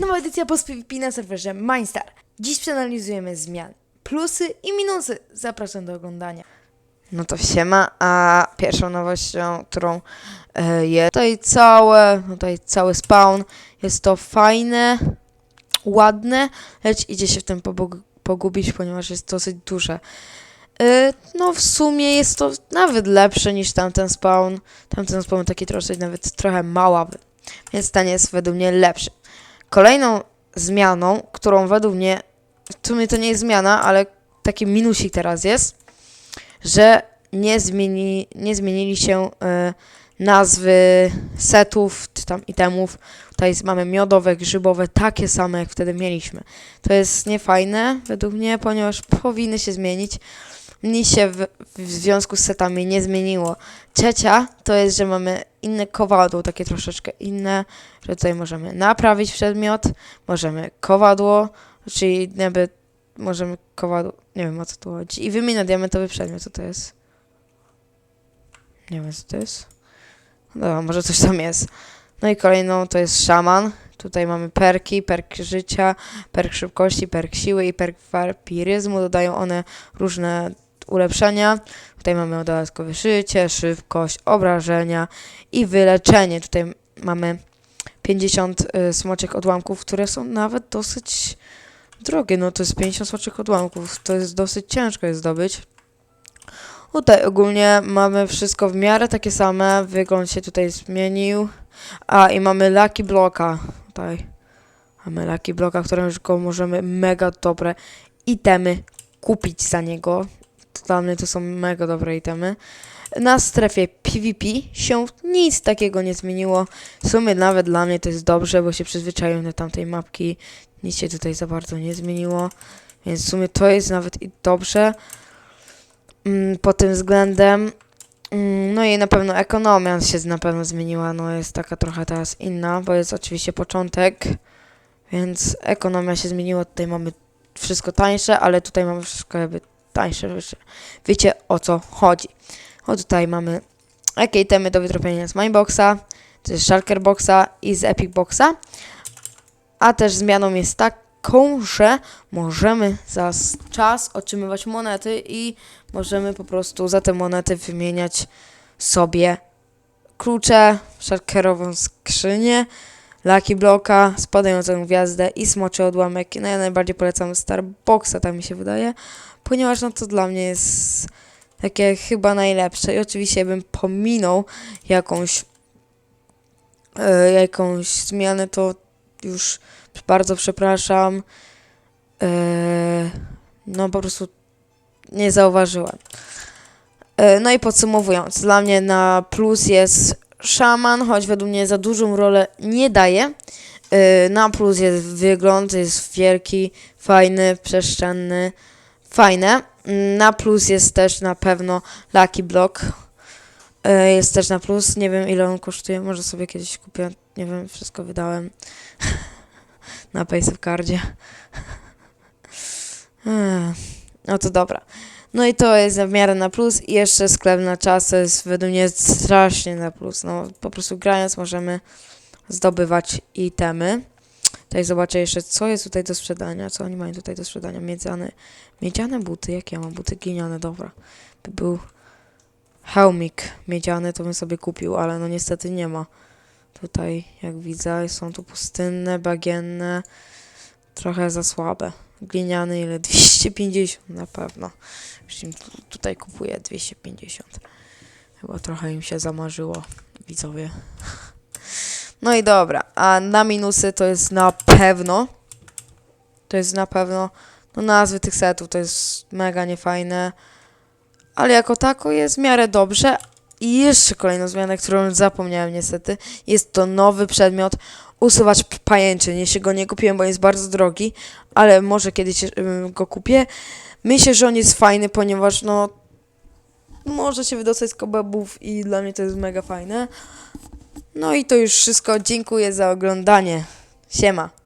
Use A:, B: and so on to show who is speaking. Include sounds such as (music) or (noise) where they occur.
A: Nowa edycja Post PvP na serwerze Mindstar. Dziś przeanalizujemy zmiany, plusy i minusy. Zapraszam do oglądania. No to siema, a pierwszą nowością, którą e, jest tutaj całe, tutaj cały spawn, jest to fajne, ładne, lecz idzie się w tym pogubić, ponieważ jest dosyć duże. E, no w sumie jest to nawet lepsze niż tamten spawn. Tamten spawn taki troszkę nawet trochę maławy, więc ten jest według mnie lepszy. Kolejną zmianą, którą według mnie, w sumie to nie jest zmiana, ale taki minusik teraz jest, że nie, zmieni, nie zmienili się e, nazwy setów czy tam itemów. Tutaj mamy miodowe, grzybowe, takie same jak wtedy mieliśmy. To jest niefajne według mnie, ponieważ powinny się zmienić. Nic się w, w związku z setami nie zmieniło. Trzecia to jest, że mamy inne kowadło, takie troszeczkę inne, że tutaj możemy naprawić przedmiot, możemy kowadło, czyli jakby możemy kowadło, nie wiem o co tu chodzi, i wymienia diamentowy przedmiot, co to jest? Nie wiem co to jest. No, może coś tam jest. No i kolejną to jest szaman. Tutaj mamy perki, perk życia, perk szybkości, perk siły i perk warpiryzmu. Dodają one różne ulepszenia. Tutaj mamy dodatkowe życie, szybkość, obrażenia i wyleczenie. Tutaj mamy 50 y, smoczek odłamków, które są nawet dosyć drogie. No to jest 50 smoczek odłamków. To jest dosyć ciężko je zdobyć. Tutaj ogólnie mamy wszystko w miarę takie same. Wygląd się tutaj zmienił. A i mamy Lucky Blocka. Tutaj mamy Lucky Blocka, którego możemy mega dobre itemy kupić za niego. Dla mnie to są mega dobre itemy. Na strefie PvP się nic takiego nie zmieniło. W sumie nawet dla mnie to jest dobrze, bo się przyzwyczaiłem do tamtej mapki. Nic się tutaj za bardzo nie zmieniło. Więc w sumie to jest nawet i dobrze. Mm, pod tym względem. Mm, No i na pewno ekonomia się na pewno zmieniła, no jest taka trochę teraz inna, bo jest oczywiście początek, więc ekonomia się zmieniła, tutaj mamy wszystko tańsze, ale tutaj mamy wszystko jakby tańsze rzeczy. Wiecie o co chodzi. O tutaj mamy jakie itemy do wytropienia z Mineboxa, to jest Shulker Boxa i z Epic Boxa, a też zmianą jest taką, że możemy za czas otrzymywać monety i możemy po prostu za te monety wymieniać sobie klucze, szarkerową skrzynię, Lucky Blocka, spadającą gwiazdę i smoczy odłamek. No ja najbardziej polecam Starboxa, tak mi się wydaje, ponieważ no to dla mnie jest takie chyba najlepsze i oczywiście bym pominął jakąś e, jakąś zmianę, to już bardzo przepraszam. E, no po prostu nie zauważyłem. E, No i podsumowując, dla mnie na plus jest szaman, choć według mnie za dużą rolę nie daje. Na plus jest wygląd, jest wielki, fajny, przestrzenny, fajne. Na plus jest też na pewno Lucky Block. E, Jest też na plus, nie wiem ile on kosztuje, może sobie kiedyś kupię, nie wiem, wszystko wydałem (laughs) na Paysafe Ech, No to dobra. No i to jest w miarę na plus i jeszcze sklep na czas jest według mnie strasznie na plus. No po prostu grając możemy zdobywać itemy. Tutaj zobaczę jeszcze co jest tutaj do sprzedania, co oni mają tutaj do sprzedania. Miedziane, miedziane buty, jakie ja mam buty? Gliniane, dobra. By był hełmik miedziany, to bym sobie kupił, ale no niestety nie ma. Tutaj jak widzę są tu pustynne, bagienne, trochę za słabe. Gliniany ile? (laughs) 250 na pewno. Już im tu- tutaj kupuję 250. Chyba trochę im się zamarzyło, widzowie. No i dobra, a na minusy to jest na pewno. To jest na pewno. No nazwy tych setów to jest mega niefajne. Ale jako tako jest w miarę dobrze. I jeszcze kolejną zmianę, którą zapomniałem niestety. Jest to nowy przedmiot. Usuwać pajęczyn. Jeszcze go nie kupiłem, bo jest bardzo drogi. Ale może kiedyś ym, go kupię. Myślę, że on jest fajny, ponieważ no może się wydostać z kebabów i dla mnie to jest mega fajne. No i to już wszystko. Dziękuję za oglądanie. Siema.